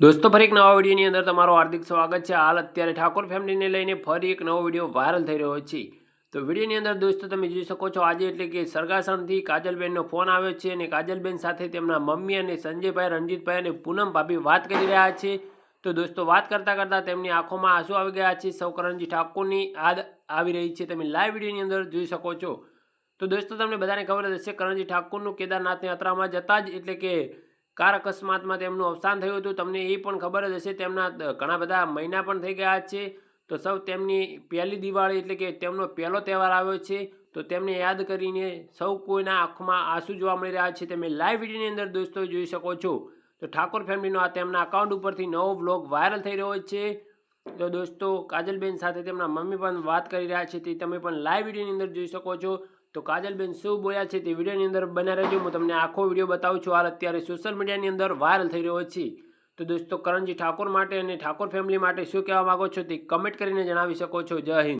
દોસ્તો, ફરી એક નવા વિડીયોની અંદર તમારું હાર્દિક સ્વાગત છે. હાલ અત્યારે ઠાકોર ફેમિલીને લઈને ફરી એક નવો વીડિયો વાયરલ થઈ રહ્યો છે. તો વિડીયોની અંદર દોસ્તો, તમે જોઈ શકો છો, આજે એટલે કે સરગાસણથી કાજલબેનનો ફોન આવ્યો છે અને કાજલબેન સાથે તેમના મમ્મી અને સંજયભાઈ, રણજીતભાઈ અને પૂનમ ભાભી વાત કરી રહ્યા છે. તો દોસ્તો, વાત કરતાં કરતાં તેમની આંખોમાં આંસુ આવી ગયા છે. સૌ કરણજી ઠાકોરની યાદ આવી રહી છે. તમે લાઈવ વિડીયોની અંદર જોઈ શકો છો. તો દોસ્તો, તમને બધાને ખબર જ હશે, કરણજી ઠાકોરનું કેદારનાથની યાત્રામાં જતાં જ એટલે કે કાર અકસ્માતમાં તેમનું અવસાન થયું હતું. તમને એ પણ ખબર જ હશે, તેમના ઘણા બધા મહિના પણ થઈ ગયા છે. તો સૌ તેમની પહેલી દિવાળી એટલે કે તેમનો પહેલો તહેવાર આવ્યો છે. તો તેમને યાદ કરીને સૌ કોઈના આંખમાં આંસુ જોવા મળી રહ્યા છે. તમે લાઈવ વિડીયોની અંદર દોસ્તો જોઈ શકો છો. તો ઠાકોર ફેમિલીનો આ તેમના અકાઉન્ટ ઉપરથી નવો બ્લોગ વાયરલ થઈ રહ્યો છે. તો દોસ્તો કાજલબેન સાથે તેમના મમ્મી પણ વાત કરી રહ્યા છે. તે તમે પણ લાઈવ વિડીયોની અંદર જોઈ શકો છો. તો કાજલબેન શું બોલ્યા છે તે વિડીયોની અંદર બના રહેજો. હું તમને આખો વીડિયો બતાવું છું. હાલ અત્યારે સોશિયલ મીડિયાની અંદર વાયરલ થઈ રહ્યો છે. તો દોસ્તો કરણજી ઠાકોર માટે અને ઠાકોર ફેમિલી માટે શું કહેવા માંગો છો તે કમેન્ટ કરીને જણાવી શકો છો. જય હિન્દ.